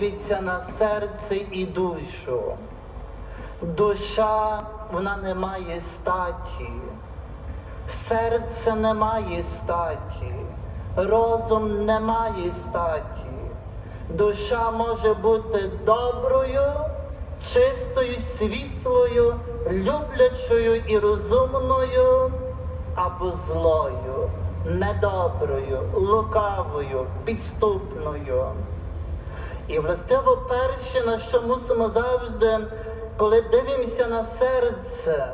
дивиться на серце і душу. Душа вона не має статі, серце не має статі, розум не має статі. Душа може бути доброю, чистою, світлою, люблячою і розумною, або злою, недоброю, лукавою, підступною. І властиво перше, на що мусимо завжди, коли дивимося на серце,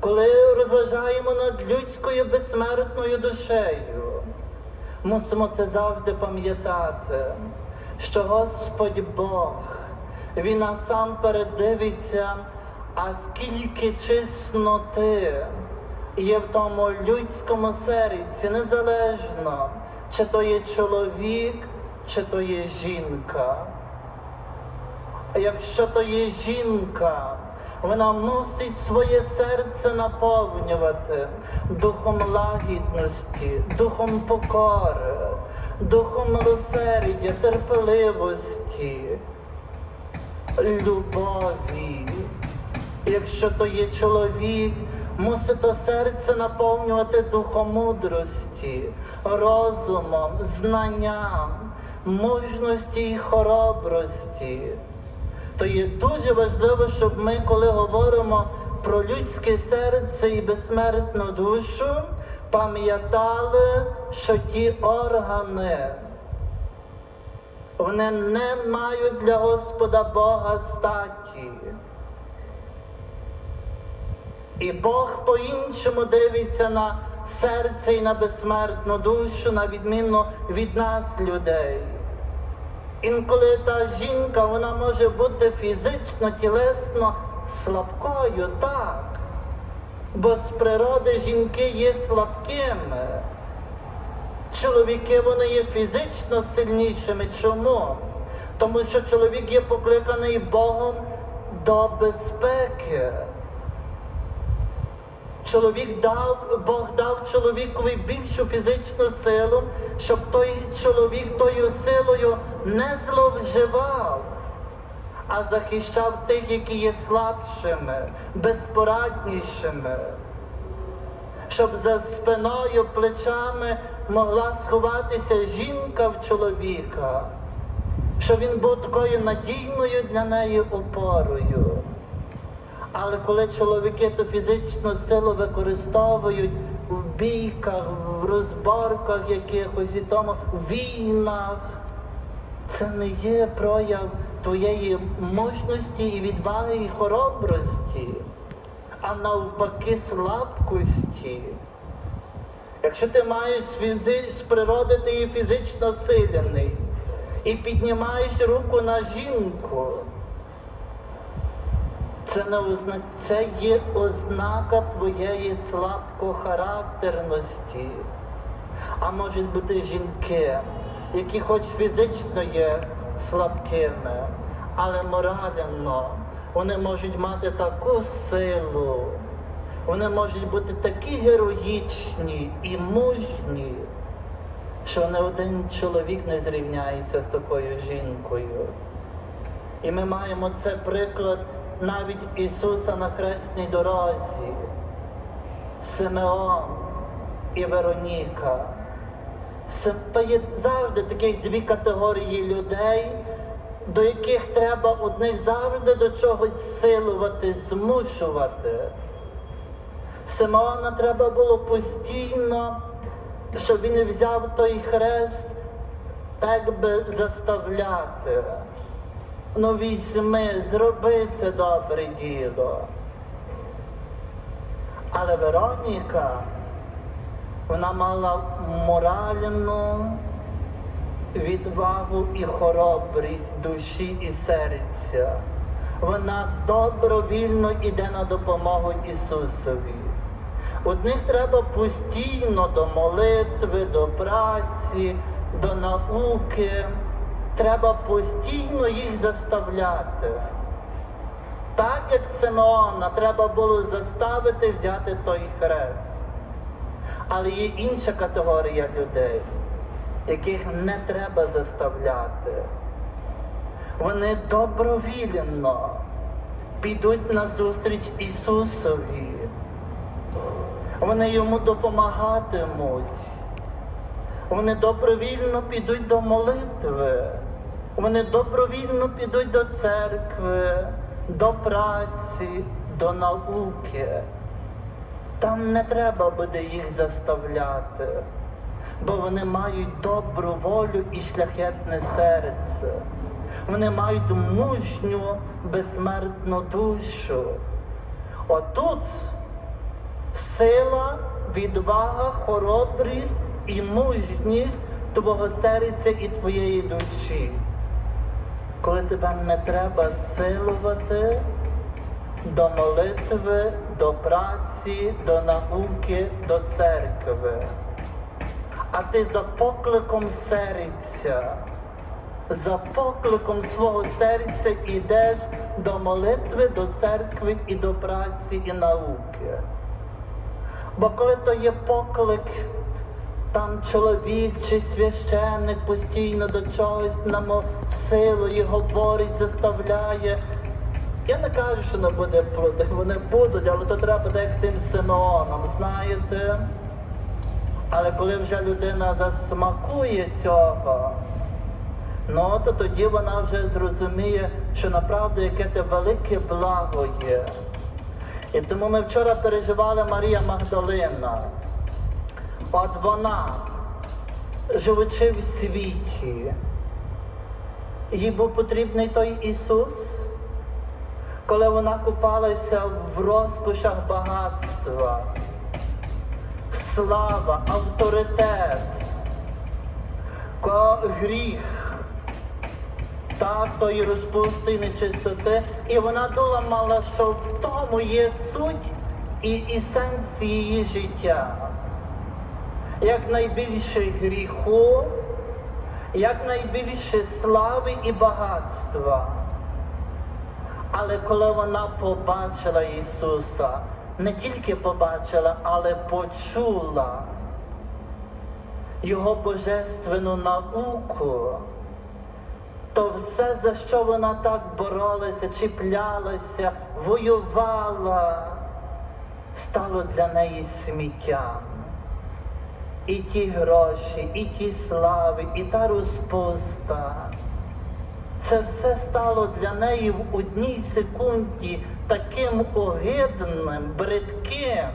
коли розважаємо над людською безсмертною душею, мусимо це завжди пам'ятати, що Господь Бог, Він насамперед дивиться, а скільки чесноти є в тому людському серці, незалежно, чи то є чоловік, чи то є жінка. Якщо то є жінка, вона мусить своє серце наповнювати духом лагідності, духом покори, духом милосердя, терпеливості, любові. Якщо то є чоловік, мусить то серце наповнювати духом мудрості, розумом, знанням, мужності і хоробрості. То є дуже важливо, щоб ми, коли говоримо про людське серце і безсмертну душу, пам'ятали, що ті органи, вони не мають для Господа Бога статі. І Бог по-іншому дивиться на серце і на безсмертну душу, на відміну від нас, людей. Інколи та жінка вона може бути фізично, тілесно слабкою, так. Бо з природи жінки є слабкими. Чоловіки вони є фізично сильнішими. Чому? Тому що чоловік є покликаний Богом до безпеки. Чоловік дав, Бог дав чоловікові більшу фізичну силу, щоб той чоловік тою силою не зловживав, а захищав тих, які є слабшими, безпораднішими, щоб за спиною, плечами могла сховатися жінка в чоловіка, щоб він був такою надійною для неї опорою. Але коли чоловіки ту фізичну силу використовують в бійках, в розборках якихось і тому, в війнах, це не є прояв твоєї мужності і відваги і хоробрості, а навпаки слабкості. Якщо ти маєш з природи, ти є фізично силений і піднімаєш руку на жінку. Це не озна... це є ознака твоєї слабкохарактерності. А можуть бути жінки, які хоч фізично є слабкими, але морально вони можуть мати таку силу, вони можуть бути такі героїчні і мужні, що не один чоловік не зрівняється з такою жінкою. І ми маємо це приклад навіть Ісуса на хресній дорозі, Симеон і Вероніка. То є завжди таких дві категорії людей, до яких треба одних завжди до чогось силувати, змушувати. Симеона треба було постійно, щоб він взяв той хрест, так би заставляти. Ну візьми, зроби це добре діло. Але Вероніка, вона мала моральну відвагу і хоробрість душі і серця. Вона добровільно йде на допомогу Ісусові. Одних треба постійно до молитви, до праці, до науки. Треба постійно їх заставляти. Так як Симеона треба було заставити взяти той хрест. Але є інша категорія людей, яких не треба заставляти. Вони добровільно підуть на зустріч Ісусові. Вони йому допомагатимуть. Вони добровільно підуть до молитви. Вони добровільно підуть до церкви, до праці, до науки. Там не треба буде їх заставляти, бо вони мають добру волю і шляхетне серце. Вони мають мужню, безсмертну душу. Отут сила, відвага, хоробрість і мужність твого серця і твоєї душі. Коли тебе не треба силувати до молитви, до праці, до науки, до церкви. А ти за покликом серця, за покликом свого серця йдеш до молитви, до церкви і до праці і науки. Бо коли то є поклик, там чоловік чи священник постійно до чогось нам силу його борить, заставляє. Я не кажу, що не буде плоди, вони будуть, але то треба буде як тим Симеоном, знаєте. Але коли вже людина засмакує цього, ну то тоді вона вже зрозуміє, що направду яке те велике благо є. І тому ми вчора переживали Марія Магдалина. От вона, живучи в світі, їй був потрібний той Ісус, коли вона купалася в розкошах багатства, слава, авторитет, гріх, так, тої розпусти і нечистоти. І вона думала, що в тому є суть і, і сенс її життя. Як гріху, як найбільше слави і багатства. Але коли вона побачила Ісуса, не тільки побачила, але почула Його божественну науку, то все, за що вона так боролася, чіплялася, воювала, стало для неї сміттям. І ті гроші, і ті слави, і та розпуста. Це все стало для неї в одній секунді таким огидним, бридким,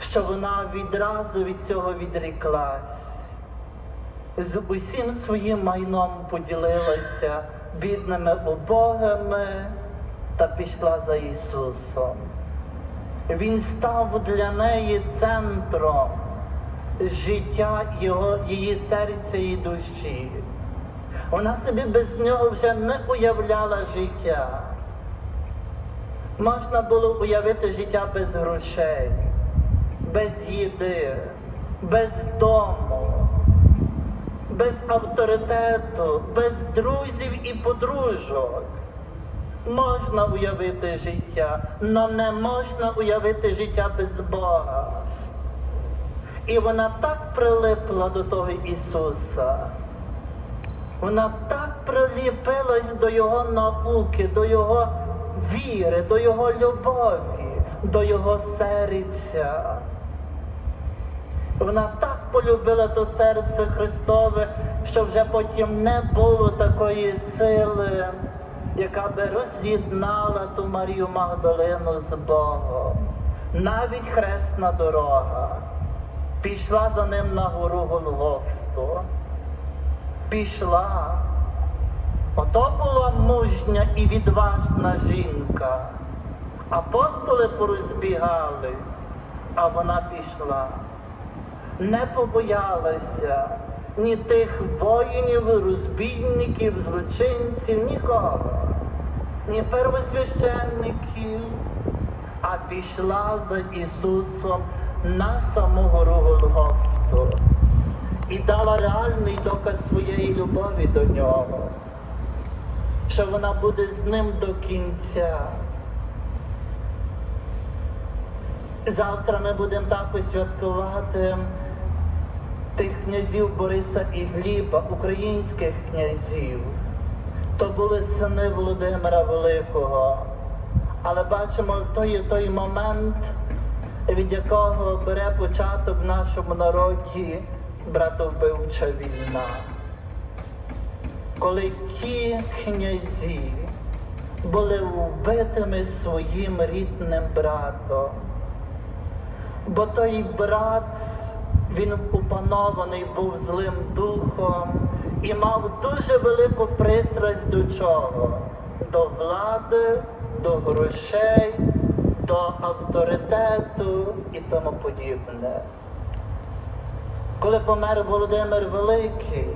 що вона відразу від цього відріклась. З усім своїм майном поділилася бідними убогими та пішла за Ісусом. Він став для неї центром життя його, її серця і душі. Вона собі без нього вже не уявляла життя. Можна було уявити життя без грошей, без їди, без дому, без авторитету, без друзів і подружок. Можна уявити життя, але не можна уявити життя без Бога. І вона так прилипла до того Ісуса. Вона так приліпилась до Його науки, до Його віри, до Його любові, до Його серця. Вона так полюбила то серце Христове, що вже потім не було такої сили, яка би роз'єднала ту Марію Магдалину з Богом. Навіть хресна дорога пішла за ним на гору Голгофту. Пішла. Ото була мужня і відважна жінка. Апостоли порозбігались, а вона пішла. Не побоялася ні тих воїнів, розбійників, злочинців, нікого, ні первосвященників, а пішла за Ісусом на саму гору Голгофту і дала реальний доказ своєї любові до нього, що вона буде з ним до кінця. Завтра ми будемо також святкувати тих князів Бориса і Гліба, українських князів, то були сини Володимира Великого. Але бачимо, то є той момент, від якого бере початок в нашому народі братовбивча війна. Коли ті князі були вбитими своїм рідним братом, бо той брат, він упанований був злим духом і мав дуже велику пристрасть до чого? До влади, до грошей, до авторитету і тому подібне. Коли помер Володимир Великий,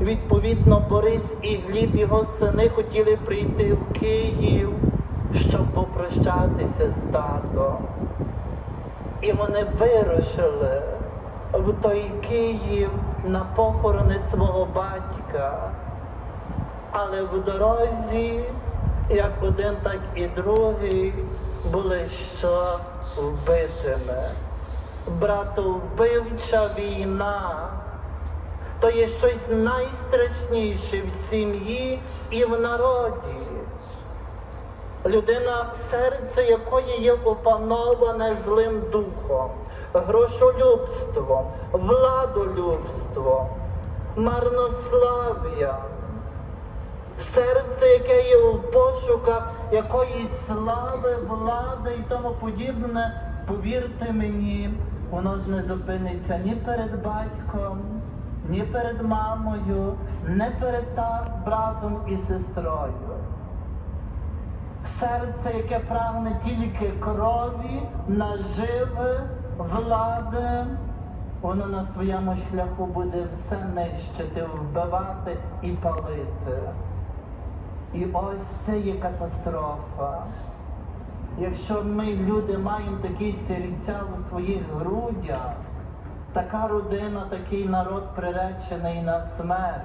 відповідно Борис і Гліб, його сини хотіли прийти в Київ, щоб попрощатися з татом. І вони вирушили в той Київ на похорони свого батька. Але в дорозі, як один, так і другий, були що вбитими. Братовбивча війна то є щось найстрашніше в сім'ї і в народі. Людина, серце якої є опановане злим духом, грошолюбством, владолюбством, марнослав'ям. Серце, яке є в пошуках якоїсь слави, влади і тому подібне, повірте мені, воно не зупиниться ні перед батьком, ні перед мамою, не перед братом і сестрою. Серце, яке прагне тільки крові, наживи, влади, воно на своєму шляху буде все нищити, вбивати і палити. І ось це є катастрофа. Якщо ми, люди, маємо такі серця у своїх грудях, така родина, такий народ приречений на смерть,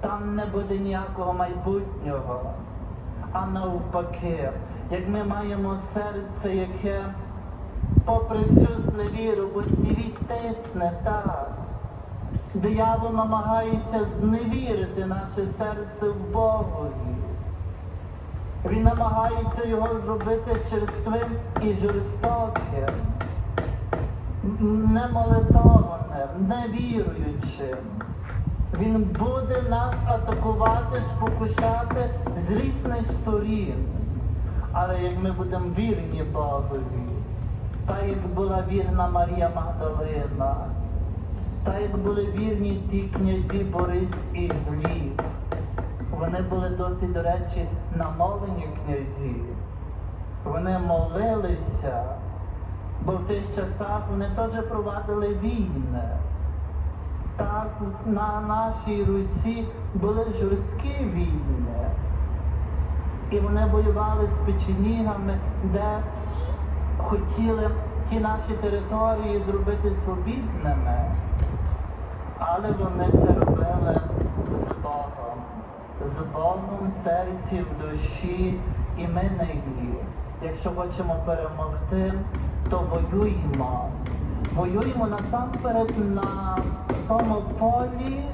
там не буде ніякого майбутнього. А навпаки, як ми маємо серце, яке, попри всю зневіру, бо світ тисне так. Диявол намагається зневірити наше серце в Богові. Він намагається його зробити черствим і жорстоким, немолитованим, невіруючим. Він буде нас атакувати, спокушати з різних сторін. Але як ми будемо вірні Богові, так як була вірна Марія Магдалина, так як були вірні ті князі Борис і Гліб, вони були досить, до речі, намолені князі. Вони молилися, бо в тих часах вони теж провадили війни. Так на нашій Русі були жорсткі війни. І вони воювали з печенігами, де хотіли ті наші території зробити свобідними. Але вони це робили з Богом, з Богом в серці, в душі, і ми нині. Якщо хочемо перемогти, то воюємо. Воюємо насамперед на тому полі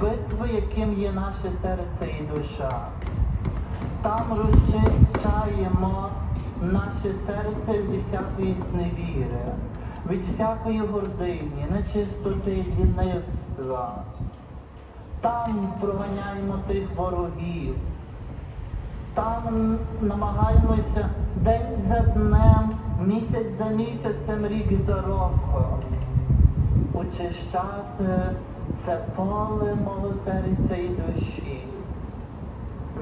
битви, яким є наше серце і душа. Там розчищаємо наше серце від всякої зневіри, від всякої гордині, нечистоти, лінивства. Там проганяємо тих ворогів. Там намагаємося день за днем, місяць за місяцем, рік за роком очищати це поле мого серця і душі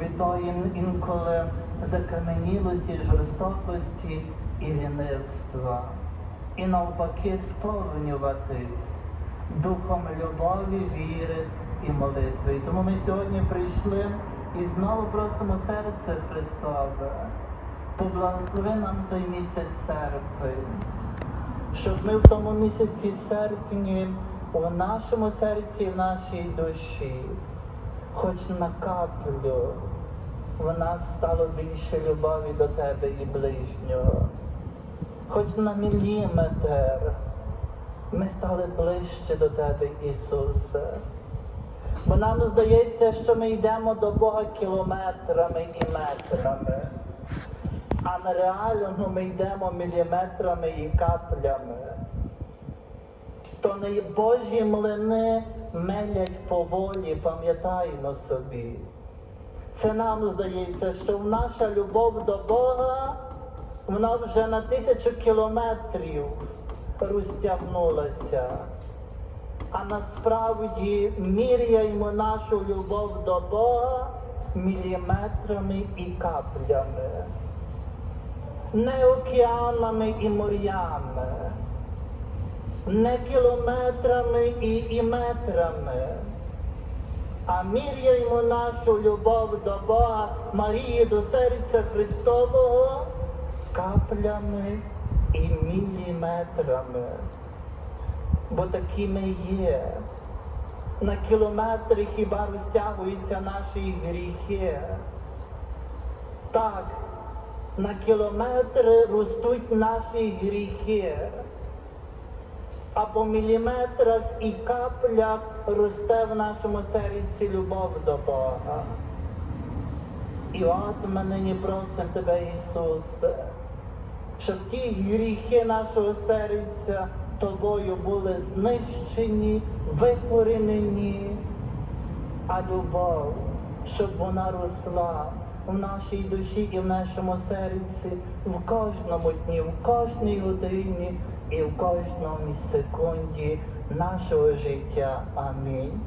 від тої інколи закаменілості, жорстокості і лінивства. І навпаки сповнюватись духом любові, віри і молитви. І тому ми сьогодні прийшли і знову просимо серце Христове. Поблагослови нам той місяць серпень, щоб ми в тому місяці серпні у нашому серці, в нашій душі, хоч на каплю, в нас стало більше любові до тебе і ближнього, хоч на міліметр ми стали ближче до Тебе, Ісусе. Бо нам здається, що ми йдемо до Бога кілометрами і метрами, а на реально ми йдемо міліметрами і каплями. То не Божі млини мелять поволі, пам'ятаймо собі. Це нам здається, що наша любов до Бога, вона вже на тисячу кілометрів розтягнулася. А насправді міряємо нашу любов до Бога міліметрами і каплями, не океанами і морями, не кілометрами і, і метрами, а міряємо нашу любов до Бога Марії, до серця Христового каплями і міліметрами бо такі ми є. На кілометри хіба розтягуються наші гріхи. Так, на кілометри ростуть наші гріхи, а по міліметрах і каплях росте в нашому серці любов до Бога. І от ми нині просимо Тебе, Ісусе, щоб ті гріхи нашого серця тобою були знищені, викоренені, а любов, щоб вона росла в нашій душі і в нашому серці в кожному дні, в кожній годині і в кожному секунді нашого життя. Амінь.